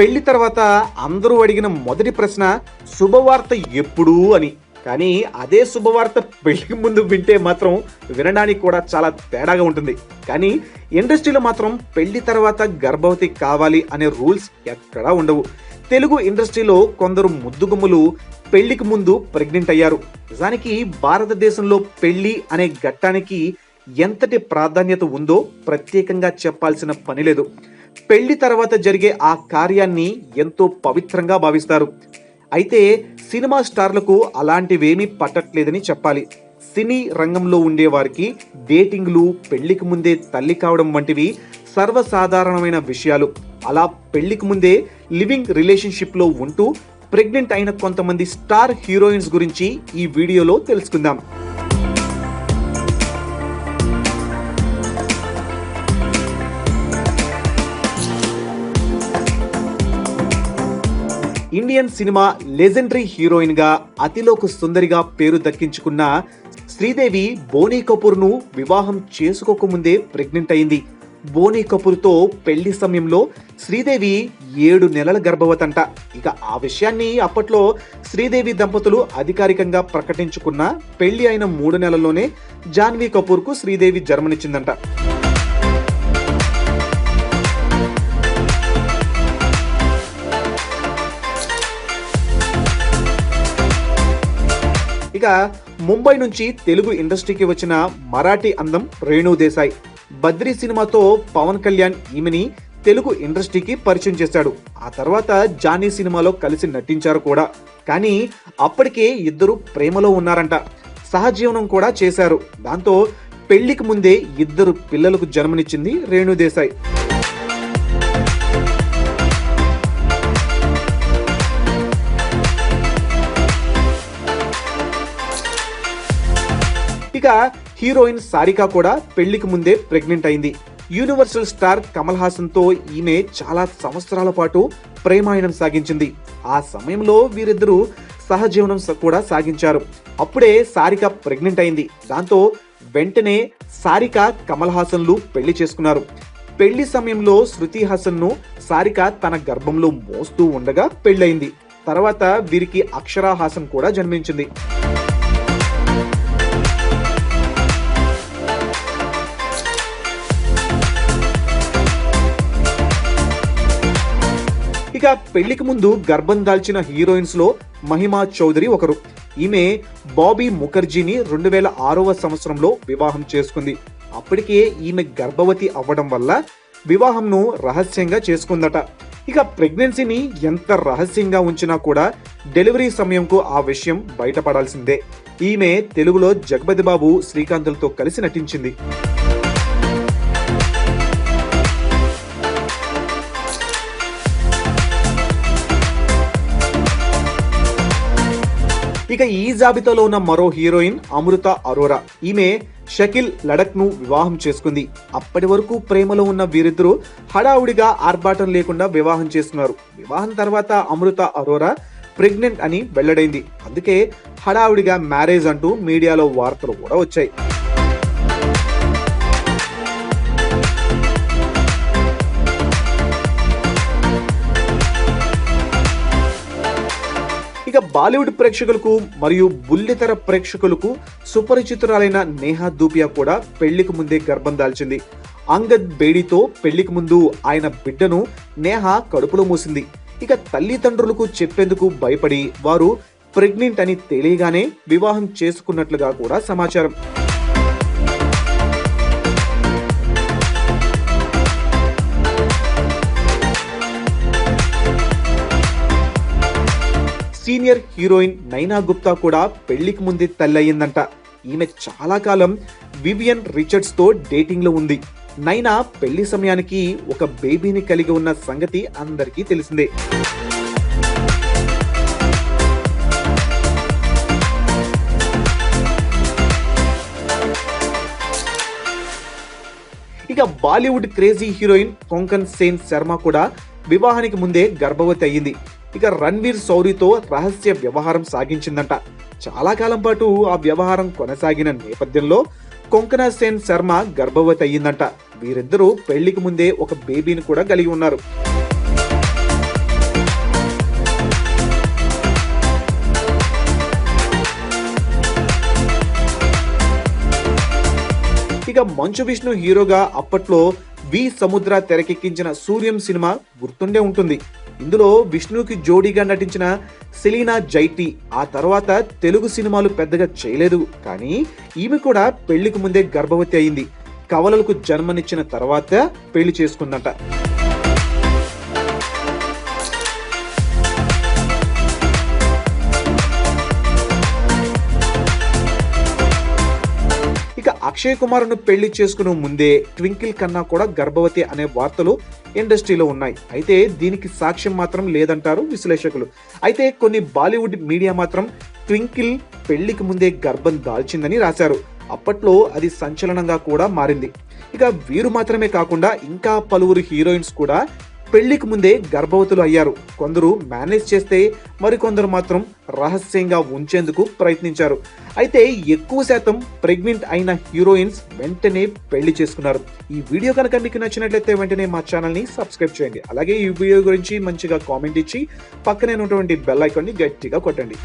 పెళ్ళి తర్వాత అందరూ అడిగిన మొదటి ప్రశ్న శుభవార్త ఎప్పుడు? అని. కానీ అదే శుభవార్త పెళ్ళికి ముందు వింటే మాత్రం వినడానికి కూడా చాలా తేడాగా ఉంటుంది. కానీ ఇండస్ట్రీలో మాత్రం పెళ్ళి తర్వాత గర్భవతి కావాలి అనే రూల్స్ ఎక్కడా ఉండవు. తెలుగు ఇండస్ట్రీలో కొందరు ముద్దుగుమ్ములు పెళ్ళికి ముందు ప్రెగ్నెంట్ అయ్యారు. నిజానికి భారతదేశంలో పెళ్ళి అనే ఘట్టానికి ఎంతటి ప్రాధాన్యత ఉందో ప్రత్యేకంగా చెప్పాల్సిన పని లేదు. పెళ్ళి తర్వాత జరిగే ఆ కార్యాన్ని ఎంతో పవిత్రంగా భావిస్తారు. అయితే సినిమా స్టార్లకు అలాంటివేమీ పట్టట్లేదని చెప్పాలి. సినీ రంగంలో ఉండేవారికి డేటింగ్లు పెళ్ళికి ముందే తల్లి కావడం వంటివి సర్వసాధారణమైన విషయాలు. అలా పెళ్ళికి ముందే లివింగ్ రిలేషన్షిప్లో ఉంటూ ప్రెగ్నెంట్ అయిన కొంతమంది స్టార్ హీరోయిన్స్ గురించి ఈ వీడియోలో తెలుసుకుందాం. ఇండియన్ సినిమా లెజెండరీ హీరోయిన్గా అతిలోక సుందరిగా పేరు దక్కించుకున్న శ్రీదేవి బోనీ కపూర్ను వివాహం చేసుకోకముందే ప్రెగ్నెంట్ అయింది. బోనీ కపూర్తో పెళ్ళి సమయంలో శ్రీదేవి ఏడు నెలల గర్భవతంట. ఇక ఆ విషయాన్ని అప్పట్లో శ్రీదేవి దంపతులు అధికారికంగా ప్రకటించుకున్న పెళ్ళి అయిన మూడు నెలల్లోనే జాన్వీ కపూర్కు శ్రీదేవి జన్మనిచ్చిందంట. ఇక ముంబై నుంచి తెలుగు ఇండస్ట్రీకి వచ్చిన మరాఠీ అందం రేణు దేశాయ్. బద్రీ సినిమాతో పవన్ కళ్యాణ్ ఈమెని తెలుగు ఇండస్ట్రీకి పరిచయం చేశాడు. ఆ తర్వాత జానీ సినిమాలో కలిసి నటించారు కూడా. కానీ అప్పటికే ఇద్దరు ప్రేమలో ఉన్నారంట. సహజీవనం కూడా చేశారు. దాంతో పెళ్ళికి ముందే ఇద్దరు పిల్లలకు జన్మనిచ్చింది రేణు ఇక హీరోయిన్ సారికా కూడా పెళ్ళికి ముందే ప్రెగ్నెంట్ అయింది. యూనివర్సల్ స్టార్ కమల్ హాసన్తో ఈమె చాలా సంవత్సరాల పాటు ప్రేమాయణం సాగించింది. ఆ సమయంలో వీరిద్దరూ సహజీవనం కూడా సాగించారు. అప్పుడే సారిక ప్రెగ్నెంట్ అయింది. దాంతో వెంటనే సారిక కమల్ హాసన్లు పెళ్ళి చేసుకున్నారు. పెళ్ళి సమయంలో శృతి హాసన్ను సారిక తన గర్భంలో మోస్తూ ఉండగా పెళ్ళయింది. తర్వాత వీరికి అక్షరా హాసన్ కూడా జన్మించింది. ఇక పెళ్ళికి ముందు గర్భం దాల్చిన హీరోయిన్స్లో మహిమా చౌదరి ఒకరు. ఈమె బాబీ ముఖర్జీని రెండు వేల ఆరవ సంవత్సరంలో వివాహం చేసుకుంది. అప్పటికే ఈమె గర్భవతి అవ్వడం వల్ల వివాహంను రహస్యంగా చేసుకుందట. ఇక ప్రెగ్నెన్సీని ఎంత రహస్యంగా ఉంచినా కూడా డెలివరీ సమయంకు ఆ విషయం బయటపడాల్సిందే. ఈమె తెలుగులో జగపతి బాబు శ్రీకాంతులతో కలిసి నటించింది. ఇక ఈ జాబితాలో ఉన్న మరో హీరోయిన్ అమృత అరోరా. ఈమె షకిల్ లడక్ను వివాహం చేసుకుంది. అప్పటి వరకు ప్రేమలో ఉన్న వీరిద్దరూ హడావుడిగా ఆర్భాటం లేకుండా వివాహం చేసుకున్నారు. వివాహం తర్వాత అమృత అరోరా ప్రెగ్నెంట్ అని వెల్లడైంది. అందుకే హడావుడిగా మ్యారేజ్ అంటూ మీడియాలో వార్తలు కూడా వచ్చాయి. ఇక బాలీవుడ్ ప్రేక్షకులకు మరియు బుల్లితెర ప్రేక్షకులకు సుపరిచితురాలైన నేహా దూపియా కూడా పెళ్ళికి ముందే గర్భం దాల్చింది. అంగద్ బేడీతో పెళ్ళికి ముందు ఆయన బిడ్డను నేహా కడుపులో మూసింది. ఇక తల్లిదండ్రులకు చెప్పేందుకు భయపడి వారు ప్రెగ్నెంట్ అని తెలియగానే వివాహం చేసుకున్నట్లుగా కూడా సమాచారం. సీనియర్ హీరోయిన్ నైనా గుప్తా కూడా పెళ్ళికి ముందే తల్లయ్యిందంట ఈమె చాలా కాలం వివియన్ రిచర్డ్స్తో డేటింగ్లో ఉంది. నైనా పెళ్ళి సమయానికి ఒక బేబీని కలిగి ఉన్న సంగతి అందరికీ తెలిసిందే. ఇక Bollywood crazy heroine Konkona Sen Sharma కూడా వివాహానికి ముందే గర్భవతి అయ్యింది. ఇక రణ్వీర్ సౌరితో రహస్య వ్యవహారం సాగించిందంట. చాలా కాలం పాటు ఆ వ్యవహారం కొనసాగిన నేపథ్యంలో కొంకనా సేన్ శర్మ గర్భవతి అయ్యిందంట వీరిద్దరూ పెళ్ళికి ముందే ఒక బేబీని కూడా కలిగి ఉన్నారు. ఇక మంచు విష్ణు హీరోగా అప్పట్లో వి సముద్ర తెరకెక్కించిన సూర్యం సినిమా గుర్తుండే ఉంటుంది. ఇందులో విష్ణుకి జోడీగా నటించిన సెలీనా జైటి ఆ తర్వాత తెలుగు సినిమాలు పెద్దగా చేయలేదు. కానీ ఈమె కూడా పెళ్ళికి ముందే గర్భవతి అయింది. కవలలకు జన్మనిచ్చిన తర్వాత పెళ్ళి చేసుకుందంట. అక్షయ్ కుమార్ను పెళ్ళి చేసుకునే ముందే ట్వింకిల్ కన్నా కూడా గర్భవతి అనే వార్తలు ఇండస్ట్రీలో ఉన్నాయి. అయితే దీనికి సాక్ష్యం మాత్రం లేదంటారు విశ్లేషకులు. అయితే కొన్ని బాలీవుడ్ మీడియా మాత్రం ట్వింకిల్ పెళ్ళికి ముందే గర్భం దాల్చిందని రాశారు. అప్పట్లో అది సంచలనంగా కూడా మారింది. ఇక వీరు మాత్రమే కాకుండా ఇంకా పలువురు హీరోయిన్స్ కూడా పెళ్ళికి ముందే గర్భవతులు అయ్యారు. కొందరు మేనేజ్ చేస్తే మరికొందరు మాత్రం రహస్యంగా ఉంచేందుకు ప్రయత్నించారు. అయితే ఎక్కువ శాతం ప్రెగ్నెంట్ అయిన హీరోయిన్స్ వెంటనే పెళ్ళి చేసుకున్నారు. ఈ వీడియో కనుక మీకు నచ్చినట్లయితే వెంటనే మా ఛానల్ని సబ్స్క్రైబ్ చేయండి. అలాగే ఈ వీడియో గురించి మంచిగా కామెంట్ ఇచ్చి పక్కనే ఉన్నటువంటి బెల్ ఐకాన్ని గట్టిగా కొట్టండి.